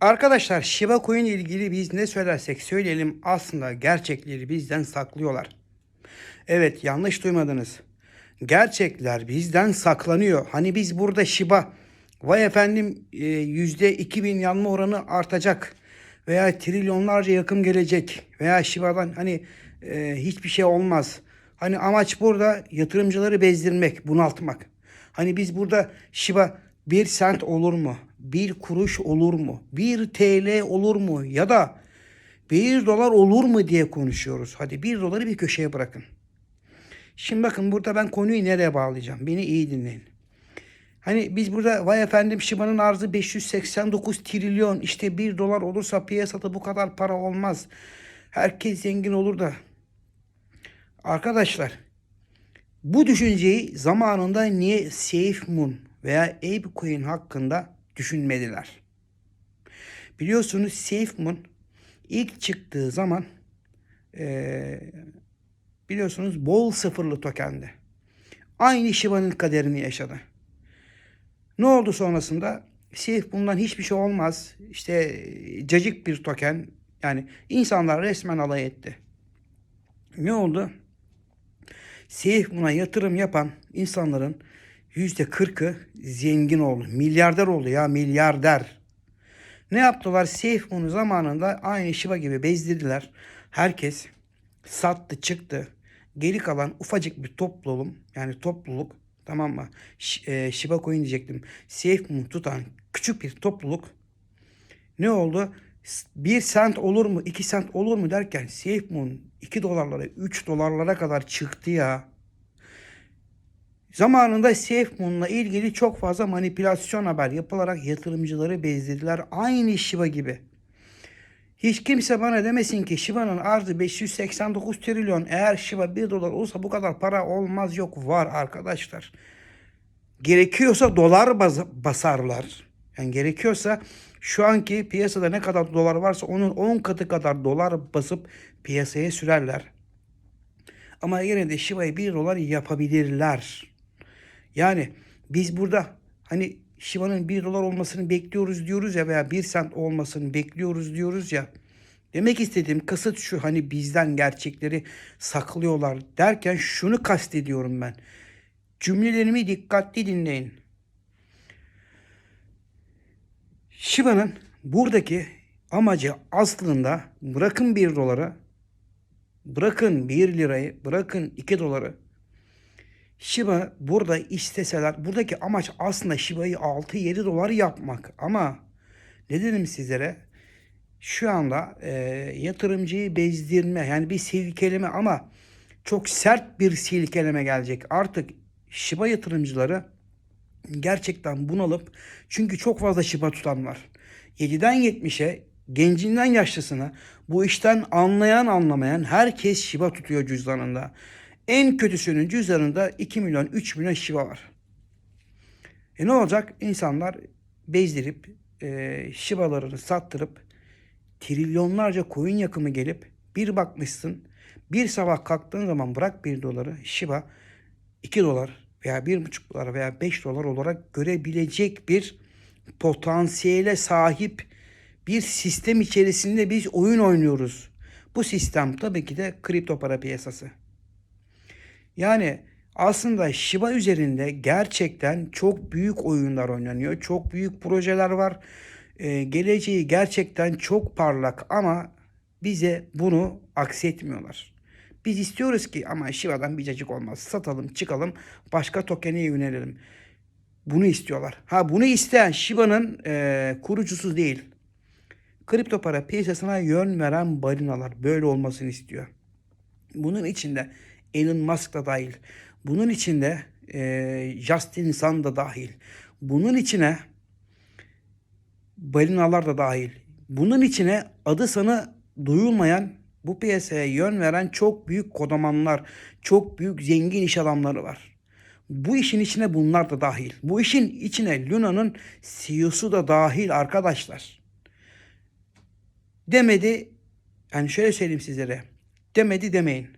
Arkadaşlar Shiba Coin ilgili biz ne söylersek söyleyelim aslında gerçekleri bizden saklıyorlar. Evet yanlış duymadınız. Gerçekler bizden saklanıyor. Hani biz burada Shiba vay efendim e, yüzde 2000 yanma oranı artacak veya trilyonlarca yakın gelecek veya Shiba'dan hani e, hiçbir şey olmaz. Hani amaç burada yatırımcıları bezdirmek, bunaltmak. Hani biz burada Shiba bir sent olur mu? Bir kuruş olur mu? Bir TL olur mu? Ya da bir dolar olur mu diye konuşuyoruz. Hadi bir doları bir köşeye bırakın. Şimdi bakın burada ben konuyu nereye bağlayacağım? Beni iyi dinleyin. Hani biz burada vay efendim Shiba'nın arzı 589 trilyon işte 1 dolar olursa piyasada bu kadar para olmaz. Herkes zengin olur da. Arkadaşlar bu düşünceyi zamanında niye SafeMoon veya ApeCoin hakkında düşünmediler? Biliyorsunuz SafeMoon ilk çıktığı zaman eee, biliyorsunuz bol sıfırlı tokendi. Aynı Shiba'nın kaderini yaşadı. Ne oldu sonrasında? Sif bundan hiçbir şey olmaz. İşte cacık bir token. Yani insanlar resmen alay etti. Ne oldu? Sif buna yatırım yapan insanların yüzde kırkı zengin oldu. Milyarder oldu ya milyarder. Ne yaptılar? Seyf bunu zamanında aynı Shiba gibi bezdirdiler. Herkes sattı çıktı. Geri kalan ufacık bir topluluk yani topluluk tamam mı? Ş- e, Shiba Coin diyecektim. Seyf tutan küçük bir topluluk ne oldu? Bir sent olur mu? iki sent olur mu derken SafeMoon 2 dolarlara 3 dolarlara kadar çıktı ya. Zamanında SafeMoon'la ilgili çok fazla manipülasyon haber yapılarak yatırımcıları bezdirdiler. Aynı Shiba gibi. Hiç kimse bana demesin ki Shiba'nın arzı 589 trilyon. Eğer Shiba 1 dolar olsa bu kadar para olmaz yok var arkadaşlar. Gerekiyorsa dolar baz- basarlar. Yani gerekiyorsa şu anki piyasada ne kadar dolar varsa onun 10 katı kadar dolar basıp piyasaya sürerler. Ama yine de Shiba'yı 1 dolar yapabilirler. Yani biz burada hani Shiba'nın 1 dolar olmasını bekliyoruz diyoruz ya veya 1 sent olmasını bekliyoruz diyoruz ya. Demek istediğim kasıt şu hani bizden gerçekleri saklıyorlar derken şunu kastediyorum ben. Cümlelerimi dikkatli dinleyin. Shiba'nın buradaki amacı aslında bırakın 1 dolara, bırakın 1 lirayı, bırakın 2 doları. Shiba burada isteseler, buradaki amaç aslında Shiba'yı 6-7 dolar yapmak. Ama ne dedim sizlere? Şu anda e, yatırımcıyı bezdirme yani bir silkeleme ama çok sert bir silkeleme gelecek. Artık Shiba yatırımcıları gerçekten bunalıp çünkü çok fazla Shiba tutan var. 7'den 70'e gencinden yaşlısına bu işten anlayan anlamayan herkes Shiba tutuyor cüzdanında. En kötüsünün cüzdanında 2 milyon 3 milyon Shiba var. E ne olacak? İnsanlar bezdirip e, Shiba'larını sattırıp trilyonlarca coin yakımı gelip bir bakmışsın bir sabah kalktığın zaman bırak 1 doları Shiba 2 dolar veya 1,5 dolar veya 5 dolar olarak görebilecek bir potansiyele sahip bir sistem içerisinde biz oyun oynuyoruz. Bu sistem tabii ki de kripto para piyasası. Yani aslında Shiba üzerinde gerçekten çok büyük oyunlar oynanıyor. Çok büyük projeler var. Ee, geleceği gerçekten çok parlak ama bize bunu aksetmiyorlar. Biz istiyoruz ki ama Shiba'dan bir cacık olmaz. Satalım, çıkalım, başka token'e yönelelim. Bunu istiyorlar. Ha bunu isteyen Shiba'nın e, kurucusu değil. Kripto para piyasasına yön veren balinalar böyle olmasını istiyor. Bunun içinde Elon Musk da dahil. Bunun içinde e, Justin Sun da dahil. Bunun içine balinalar da dahil. Bunun içine adı sana duyulmayan bu piyasaya yön veren çok büyük kodamanlar, çok büyük zengin iş adamları var. Bu işin içine bunlar da dahil. Bu işin içine Luna'nın CEO'su da dahil arkadaşlar. Demedi, yani şöyle söyleyeyim sizlere. Demedi demeyin.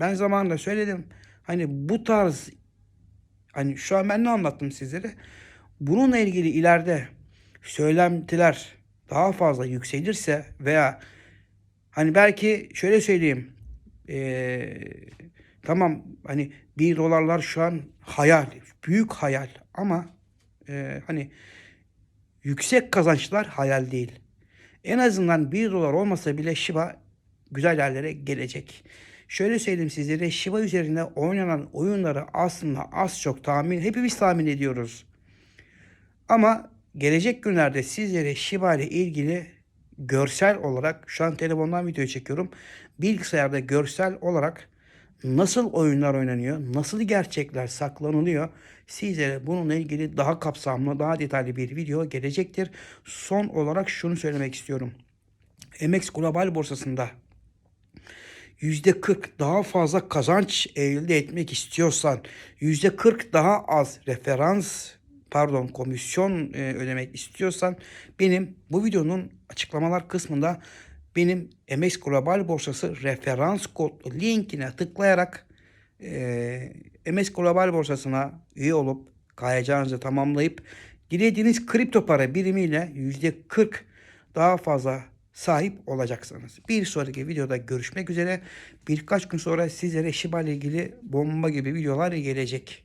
Ben zamanında söyledim. Hani bu tarz hani şu an ben ne anlattım sizlere? Bununla ilgili ileride söylentiler daha fazla yükselirse veya hani belki şöyle söyleyeyim ee, tamam hani 1 dolarlar şu an hayal büyük hayal ama ee, hani yüksek kazançlar hayal değil. En azından 1 dolar olmasa bile Shiba güzel yerlere gelecek. Şöyle söyleyeyim sizlere Shiba üzerinde oynanan oyunları aslında az çok tahmin hepimiz tahmin ediyoruz. Ama gelecek günlerde sizlere Shiba ile ilgili görsel olarak şu an telefondan video çekiyorum. Bilgisayarda görsel olarak nasıl oyunlar oynanıyor, nasıl gerçekler saklanılıyor sizlere bununla ilgili daha kapsamlı, daha detaylı bir video gelecektir. Son olarak şunu söylemek istiyorum. MX Global borsasında %40 daha fazla kazanç elde etmek istiyorsan, %40 daha az referans pardon komisyon e, ödemek istiyorsan benim bu videonun açıklamalar kısmında benim MX Global borsası referans kodlu linkine tıklayarak e, MS Global borsasına üye olup kayacağınızı tamamlayıp dilediğiniz kripto para birimiyle %40 daha fazla sahip olacaksınız. Bir sonraki videoda görüşmek üzere. Birkaç gün sonra sizlere Shiba ile ilgili bomba gibi videolar gelecek.